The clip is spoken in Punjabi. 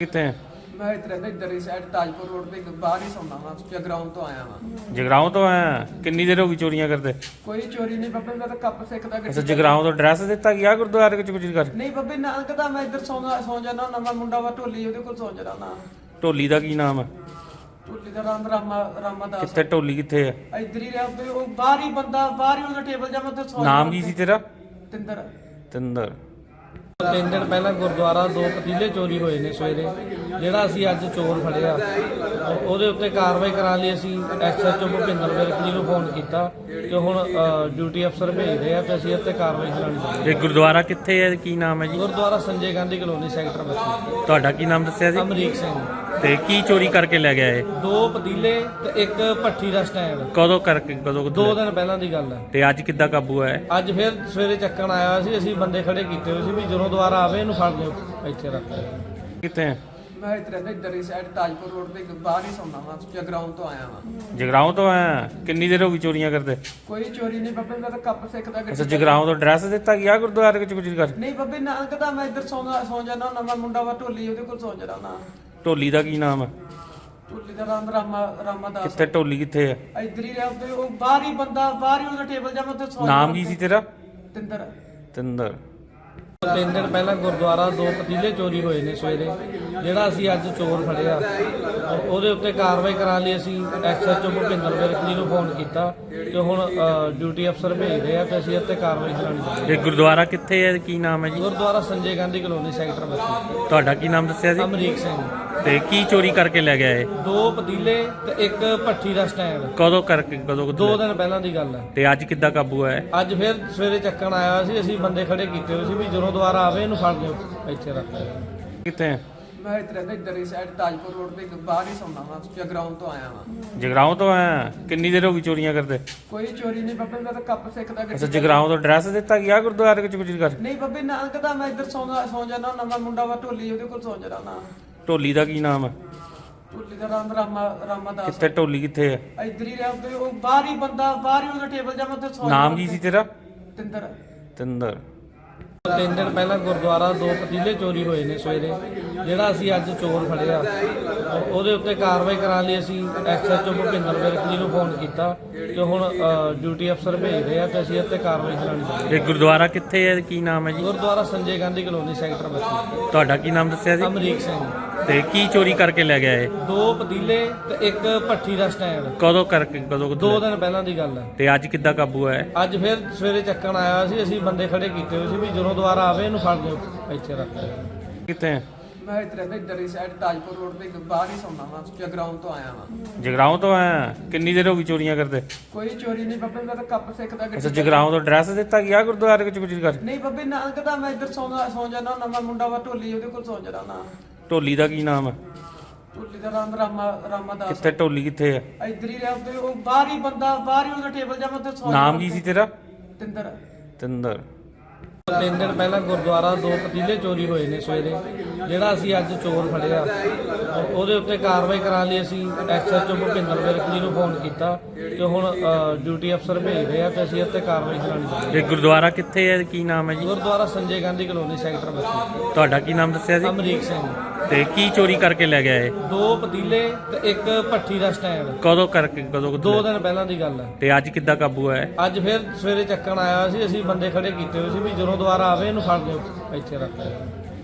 ਹੈ? ਮੈਂ ਇੱਧਰ ਇੱਧਰ ਹੀ ਸਾਈਡ ਤਾਜਪੁਰ ਰੋਡ ਤੇ ਬਾਹਰ ਹੀ ਸੌਂਦਾ ਵਾਂ ਜਗਰਾਉਂ ਤੋਂ ਆਇਆ ਵਾਂ। ਜਗਰਾਉਂ ਤੋਂ ਆਇਆ? ਕਿੰਨੀ ਦੇਰ ਹੋ ਗਈ ਚੋਰੀਆਂ ਕਰਦੇ? ਕੋਈ ਚੋਰੀ ਨਹੀਂ ਬੱਬੇ ਮੈਂ ਤਾਂ ਕੱਪ ਸਿੱਖ ਦਾ ਅੱਛਾ ਜਗਰਾਉਂ ਤੋਂ ਐਡਰੈਸ ਦਿੱਤਾ ਗਿਆ ਗੁਰਦੁਆਰੇ ਵਿੱਚ ਕੁਝ ਕਰ ਨਹੀਂ ਬੱਬੇ ਨਾਨਕ ਦਾ ਮੈਂ ਇੱਧਰ ਸੌਂਦਾ ਸੌਂ ਜਾਂਦਾ ਨਵਾਂ ਮੁੰਡਾ ਵਾ ਢੋਲੀ ਉਹਦੇ ਕੋਲ ਸੌਂ ਜਾਂਦਾ ਨਾ ਢੋਲੀ ਦਾ ਕੀ ਨਾਮ ਹੈ? ਢੋਲੀ ਦਾ ਨਾਮ ਰਾਮਾ ਰਾਮਾ ਦਾਸ। ਕਿੱਥੇ ਢੋਲੀ ਕਿੱਥੇ ਹੈ? ਇੱਧਰ ਹੀ ਰਿਹਾ ਉਹ ਬਾਹਰ ਹੀ ਬੰਦਾ ਬਾਹਰ ਹੀ ਉਹਦਾ ਟੇਬਲ ਜਮਾ ਤੇ ਸੌਂ ਨਾਮ ਕੀ ਸੀ ਤੇਰਾ? ਤਿੰਦਰ। ਤਿੰਦਰ। ਤਿੰਨ ਦਿਨ ਪਹਿਲਾਂ ਗੁਰਦੁਆਰਾ ਦੋ ਪਤੀਲੇ ਚੋਰੀ ਹੋਏ ਨੇ ਸਵੇਰੇ ਜਿਹੜਾ ਅਸੀਂ ਅੱਜ ਚੋਰ ਫੜਿਆ। ਉਹ- ਉਹਦੇ ਉੱਤੇ ਕਾਰਵਾਈ ਕਰਾਉਣ ਲਈ ਅਸੀਂ ਐਸਐਚਓ ਭੁਪਿੰਦਰ ਵਿਰਕ ਜੀ ਨੂੰ ਫੋਨ ਕੀਤਾ ਤੇ ਹੁਣ ਡਿਊਟੀ ਅਫਸਰ ਭੇਜ ਰਹੇ ਆ ਤੇ ਅਸੀਂ ਇੱਥੇ ਕਾਰਵਾਈ ਕਰਾਉਣੀ ਇਹ ਗੁਰਦੁਆਰਾ ਕਿੱਥੇ ਹੈ? ਕੀ ਨਾਮ ਹੈ ਜੀ? ਗੁਰਦੁਆਰਾ ਸੰਜੇ ਗਾਂਧੀ ਕਲੋਨੀ ਸੈਕਟਰ 32 ਤੁਹਾਡਾ ਕੀ ਨਾਮ ਦੱਸਿਆ ਜੀ? ਅਮਰੀਕ ਸਿੰਘ। ਤੇ ਕੀ ਚੋਰੀ ਕਰਕੇ ਲੈ ਗਿਆ ਇਹ? ਦੋ ਪਤੀਲੇ ਤੇ ਇੱਕ ਭੱਠੀ ਦਾ ਸਟੈਂਡ। ਕਦੋਂ ਕਰਕੇ ਕਦੋਂ ਦੋ ਦਿਨ ਪਹਿਲਾਂ ਦੀ ਗੱਲ ਹੈ। ਤੇ ਅੱਜ ਕਿੱਦਾਂ ਕਾਬੂ ਆਇਆ ਅੱਜ ਫਿਰ ਸਵੇਰੇ ਚੱਕਣ ਆਇਆ ਹੋਇਆ ਸੀ ਅਸੀਂ ਬੰਦੇ ਖੜੇ ਕੀਤੇ ਹੋਏ ਸੀ ਵੀ ਜਦੋਂ ਦੁਬਾਰਾ ਆਵੇ ਇਹਨੂੰ ਫੜ ਲਿਓ ਇੱਥੇ ਰੱਖ ਲਿਓ। ਕਿੱਥੇ ਹੈ? ਮੈਂ ਇੱਧਰ ਰਹਿੰਦਾ ਇੱਧਰ ਹੀ ਸਾਈਡ ਤਾਜਪੁਰ ਰੋਡ ਤੇ ਬਾਹਰ ਹੀ ਸੌਂਦਾ ਵਾਂ ਜਗਰਾਉਂ ਤੋਂ ਆਇਆ ਵਾਂ। ਜਗਰਾਉਂ ਤੋਂ ਆਇਆ? ਕਿੰਨੀ ਦੇਰ ਹੋ ਗਈ ਚੋਰੀਆਂ ਕਰਦੇ? ਕੋਈ ਚੋਰੀ ਨਹੀਂ ਬੱਬੇ ਮੈਂ ਤਾਂ ਕੱਪ ਸਿੱਖ ਦਾ ਅੱਛਾ ਜਗਰਾਉਂ ਤੋਂ ਐਡਰੈਸ ਦਿੱਤਾ ਗਿਆ ਗੁਰਦੁਆਰੇ ਵਿੱਚ ਕੁਝ ਕਰ ਨਹੀਂ ਬੱਬੇ ਨਾਨਕ ਦਾ ਮੈਂ ਇੱਧਰ ਸੌਂਦਾ ਸੌਂ ਜਾਂਦਾ ਨਵਾਂ ਮੁੰਡਾ ਵਾ ਢੋਲੀ ਉਹਦੇ ਕੋਲ ਸੌਂ ਜਾਂਦਾ ਨਾ ਢੋਲੀ ਦਾ ਕੀ ਨਾਮ ਹੈ ਢੋਲੀ ਦਾ ਨਾਮ ਰਾਮਾ ਰਾਮਾ ਦਾਸ। ਕਿੱਥੇ ਢੋਲੀ ਕਿੱਥੇ ਹੈ ਇੱਧਰ ਹੀ ਰਿਹਾ ਤੇ ਉਹ ਬਾਹਰ ਹੀ ਬੰਦਾ ਬਾਹਰ ਹੀ ਉਹਦਾ ਟੇਬਲ ਜਮਾ ਤੇ ਸੌਂ ਨਾਮ ਕੀ ਸੀ ਤੇਰਾ? ਤਿੰਦਰ। ਤਿੰਦਰ। ਤਿੰਨ ਦਿਨ ਪਹਿਲਾਂ ਗੁਰਦੁਆਰਾ ਦੋ ਪਤੀਲੇ ਚੋਰੀ ਹੋਏ ਨੇ ਸਵੇਰੇ ਜਿਹੜਾ ਅਸੀਂ ਅੱਜ ਚੋਰ ਫੜਿਆ। ਉਹ- ਉਹਦੇ ਉੱਤੇ ਕਾਰਵਾਈ ਕਰਾਉਣ ਲਈ ਅਸੀਂ ਐਸਐਚਓ ਭੁਪਿੰਦਰ ਵਿਰਕ ਜੀ ਨੂੰ ਫੋਨ ਕੀਤਾ ਤੇ ਹੁਣ ਅ, ਡਿਊਟੀ ਅਫਸਰ ਭੇਜ ਰਹੇ ਆ ਤੇ ਅਸੀਂ ਇੱਥੇ ਕਾਰਵਾਈ ਚਾਹੀਦੀ ਇਹ ਗੁਰਦੁਆਰਾ ਕਿੱਥੇ ਹੈ ਕੀ ਨਾਮ ਹੈ ਜੀ? ਗੁਰਦੁਆਰਾ ਸੰਜੇ ਗਾਂਧੀ ਕਲੋਨੀ ਸੈਕਟਰ 32 ਤੁਹਾਡਾ ਕੀ ਨਾਮ ਦੱਸਿਆ ਜੀ? ਅਮਰੀਕ ਸਿੰਘ। ਤੇ ਕੀ ਚੋਰੀ ਕਰਕੇ ਲੈ ਗਿਆ ਇਹ? ਦੋ ਪਤੀਲੇ ਤੇ ਇੱਕ ਭੱਠੀ ਦਾ ਸਟੈਂਡ। ਕਦੋਂ ਕਰਕੇ ਕਦੋਂ ਦੋ ਦਿਨ ਪਹਿਲਾਂ ਦੀ ਗੱਲ ਹੈ। ਤੇ ਅੱਜ ਕਿੱਦਾਂ ਕਾਬੂ ਆਇਆ? ਅੱਜ ਫਿਰ ਸਵੇਰੇ ਚੱਕਣ ਆਇਆ ਹੋਇਆ ਸੀ ਅਸੀਂ ਬੰਦੇ ਖੜੇ ਕੀਤੇ ਹੋਏ ਸੀ ਵੀ ਜਦੋਂ ਦੁਬਾਰਾ ਆਵੇ ਇਹਨੂੰ ਫੜ ਲਿਓ ਇੱਥੇ ਰੱਖ ਲਿਓ। ਕਿੱਥੇ ਹੈ? ਮੈਂ ਇੱਧਰ ਰਹਿੰਦਾ ਇੱਧਰ ਹੀ ਸਾਈਡ ਤਾਜਪੁਰ ਰੋਡ ਤੇ ਬਾਹਰ ਹੀ ਸੌਂਦਾ ਵਾਂ ਜਗਰਾਉਂ ਤੋਂ ਆਇਆ ਵਾਂ। ਜਗਰਾਉਂ ਤੋਂ ਆਇਆ? ਕਿੰਨੀ ਦੇਰ ਹੋ ਗਈ ਚੋਰੀਆਂ ਕਰਦੇ? ਕੋਈ ਚੋਰੀ ਨਹੀਂ ਬੱਬੇ ਮੈਂ ਤਾਂ ਕੱਪ ਸਿੱਖ ਦਾ ਅੱਛਾ ਜਗਰਾਉਂ ਤੋਂ ਐਡਰੈਸ ਦਿੱਤਾ ਗਿਆ ਗੁਰਦੁਆਰੇ ਵਿੱਚ ਕੁਝ ਕਰ? ਨਹੀਂ ਬੱਬੇ ਨਾਨਕ ਦਾ ਮੈਂ ਇੱਧਰ ਸੌਂਦਾ ਸੌਂ ਜਾਂਦਾ ਨਵਾਂ ਮੁੰਡਾ ਵਾ ਢੋਲੀ ਉਹਦੇ ਕੋਲ ਸੌਂ ਜਾਂਦਾ ਨਾ ਢੋਲੀ ਦਾ ਕੀ ਨਾਮ ਹੈ ਢੋਲੀ ਦਾ ਨਾਮ ਰਾਮਾ ਰਾਮਾ ਦਾਸ। ਕਿੱਥੇ ਢੋਲੀ ਕਿੱਥੇ ਹੈ ਇੱਧਰ ਹੀ ਰਿਹਾ ਉਹ ਬਾਹਰ ਹੀ ਬੰਦਾ ਬਾਹਰ ਹੀ ਉਹਦਾ ਟੇਬਲ ਜਮਾ ਤੇ ਸੌਂ ਨਾਮ ਕੀ ਸੀ ਤੇਰਾ? ਤਿੰਦਰ। ਤਿੰਦਰ। ਤਿੰਨ ਦਿਨ ਪਹਿਲਾਂ ਗੁਰਦੁਆਰਾ ਦੋ ਪਤੀਲੇ ਚੋਰੀ ਹੋਏ ਨੇ ਸਵੇਰੇ ਜਿਹੜਾ ਅਸੀਂ ਅੱਜ ਚੋਰ ਫੜਿਆ ਉਹ- ਉਹਦੇ ਉੱਤੇ ਕਾਰਵਾਈ ਕਰਾਉਣ ਲਈ ਅਸੀਂ ਐਸਐਚਓ ਭੁਪਿੰਦਰ ਵਿਰਕ ਜੀ ਨੂੰ ਫੋਨ ਕੀਤਾ ਤੇ ਹੁਣ ਡਿਊਟੀ ਅਫਸਰ ਭੇਜ ਰਹੇ ਆ ਤੇ ਅਸੀਂ ਇੱਥੇ ਕਾਰਵਾਈ ਕਰਾਉਣੀ ਚਾਹੀਦੀ ਇਹ ਗੁਰਦੁਆਰਾ ਕਿੱਥੇ ਹੈ ਕੀ ਨਾਮ ਹੈ ਜੀ? ਗੁਰਦੁਆਰਾ ਸੰਜੇ ਗਾਂਧੀ ਕਲੋਨੀ ਸੈਕਟਰ 32 ਤੁਹਾਡਾ ਕੀ ਨਾਮ ਦੱਸਿਆ ਜੀ ਅਮਰੀਕ ਸਿੰਘ। ਤੇ ਕੀ ਚੋਰੀ ਕਰਕੇ ਲੈ ਗਿਆ ਇਹ? ਦੋ ਪਤੀਲੇ ਤੇ ਇੱਕ ਭੱਠੀ ਦਾ ਸਟੈਂਡ। ਕਦੋਂ ਕਰਕੇ ਕਦੋਂ ਦੋ ਦਿਨ ਪਹਿਲਾਂ ਦੀ ਗੱਲ ਹੈ। ਤੇ ਅੱਜ ਕਿੱਦਾਂ ਕਾਬੂ ਆਇਆ? ਅੱਜ ਫਿਰ ਸਵੇਰੇ ਚੱਕਣ ਆਇਆ ਸੀ ਅਸੀਂ ਬੰਦੇ ਖੜੇ ਕੀਤੇ ਹੋਏ ਸੀ ਵੀ ਜਦੋਂ ਦੁਬਾਰਾ ਆਵੇ ਇਹਨੂੰ ਫੜ ਲਿਓ ਇੱਥੇ ਰੱਖ ਲਿਓ। ਕਿੱਥੇ ਹੈ? ਮੈਂ ਇੱਧਰ ਰਹਿੰਦਾ ਇੱਧਰ ਹੀ ਸਾਈਡ ਤਾਜਪੁਰ ਰੋਡ ਤੇ ਬਾਹਰ ਹੀ ਸੌਂਦਾ ਵਾਂ ਜਗਰਾਉਂ ਤੋਂ ਆਇਆ ਵਾਂ। ਜਗਰਾਉਂ ਤੋਂ ਆਇਆ? ਕਿੰਨੀ ਦੇਰ ਹੋ ਗਈ ਚੋਰੀਆਂ ਕਰਦੇ? ਕੋਈ ਚੋਰੀ ਨਹੀਂ ਬੱਬੇ ਮੈਂ ਤਾਂ ਕੱਪ ਸਿੱਖ ਦਾ ਅੱਛਾ ਜਗਰਾਉਂ ਤੋਂ ਐਡਰੈਸ ਦਿੱਤਾ ਗਿਆ ਗੁਰਦੁਆਰੇ ਵਿੱਚ ਕੁਝ ਕਰ? ਨਹੀਂ ਬੱਬੇ ਨਾਨਕ ਦਾ ਮੈਂ ਇੱਧਰ ਸੌਂਦਾ ਸੌਂ ਜਾਂਦਾ ਨਵਾਂ ਮੁੰਡਾ ਵਾ ਢੋਲੀ ਉਹਦੇ ਕੋਲ ਸੌਂ ਜਾਂਦਾ ਨਾ ਢੋਲੀ ਦਾ ਕੀ ਨਾਮ ਹੈ ਢੋਲੀ ਦਾ ਨਾਮ ਰਾਮਾ ਰਾਮਾ ਦਾਸ ਕਿੱਥੇ ਢੋਲੀ ਕਿੱਥੇ ਹੈ ਇੱਧਰ ਹੀ ਰਿਹਾ ਉਹ ਬਾਹਰ ਹੀ ਬੰਦਾ ਬਾਹਰ ਹੀ ਉਹਦਾ ਟੇਬਲ ਜਮਾ ਤੇ ਸੌਂ ਨਾਮ ਕੀ ਸੀ ਤੇਰਾ? ਤਿੰਦਰ। ਤਿੰਦਰ। ਤਿੰਨ ਦਿਨ ਪਹਿਲਾਂ ਗੁਰਦੁਆਰਾ ਦੋ ਪਤੀਲੇ ਚੋਰੀ ਹੋਏ ਨੇ ਸਵੇਰੇ ਜਿਹੜਾ ਅਸੀਂ ਅੱਜ ਚੋਰ ਫੜਿਆ। ਉਹ- ਉਹਦੇ ਉੱਤੇ ਕਾਰਵਾਈ ਕਰਾਉਣ ਲਈ ਅਸੀਂ ਐਸਐਚਓ ਭੁਪਿੰਦਰ ਵਿਰਕ ਜੀ ਨੂੰ ਫੋਨ ਕੀਤਾ ਤੇ ਹੁਣ ਅ, ਡਿਊਟੀ ਅਫਸਰ ਭੇਜ ਰਹੇ ਆ ਤੇ ਅਸੀਂ ਇੱਥੇ ਕਾਰਵਾਈ ਕਰਾਉਣੀ ਚਾਹੀਦੀ ਇਹ ਗੁਰਦੁਆਰਾ ਕਿੱਥੇ ਹੈ ਕੀ ਨਾਮ ਹੈ ਜੀ? ਗੁਰਦੁਆਰਾ ਸੰਜੇ ਗਾਂਧੀ ਕਲੋਨੀ ਸੈਕਟਰ 32 ਤੁਹਾਡਾ ਕੀ ਨਾਮ ਦੱਸਿਆ ਜੀ ਅਮਰੀਕ ਸਿੰਘ। ਤੇ ਕੀ ਚੋਰੀ ਕਰਕੇ ਲੈ ਗਿਆ ਇਹ? ਦੋ ਪਤੀਲੇ ਤੇ ਇੱਕ ਭੱਠੀ ਦਾ ਸਟੈਂਡ। ਕਦੋਂ ਕਰਕੇ ਕਦੋਂ ਦੋ ਦਿਨ ਪਹਿਲਾਂ ਦੀ ਗੱਲ ਹੈ। ਤੇ ਅੱਜ ਕਿੱਦਾਂ ਕਾਬੂ ਆਇਆ ਅੱਜ ਫਿਰ ਸਵੇਰੇ ਚੱਕਣ ਆਇਆ ਸੀ ਅਸੀਂ ਬੰਦੇ ਖੜੇ ਕੀਤੇ ਹੋਏ ਸੀ ਵੀ ਜਦੋਂ ਦੁਬਾਰਾ ਆਵੇ ਇਹਨੂੰ ਫੜ ਲਿਓ ਇੱਥੇ ਰੱਖ ਲਿਓ।